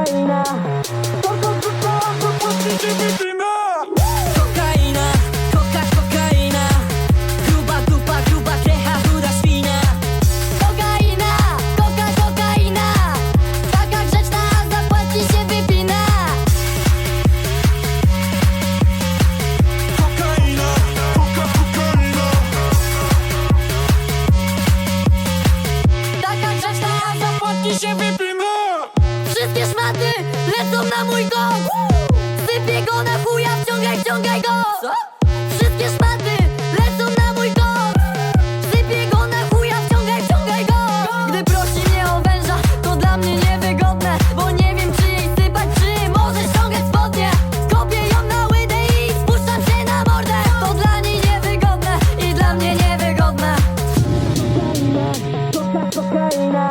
Marina. Na mój kąt Sypię go na chuja, wciągaj, wciągaj go Wszystkie szmaty lecą na mój kąt Sypię go na chuja, wciągaj, wciągaj go Gdy prosi mnie o węża, to dla mnie niewygodne Bo nie wiem czy jej sypać, czy może ściągać spodnie Kopię ją na łydę i spuszczam się na mordę To dla niej niewygodne i dla mnie niewygodne ta kokaina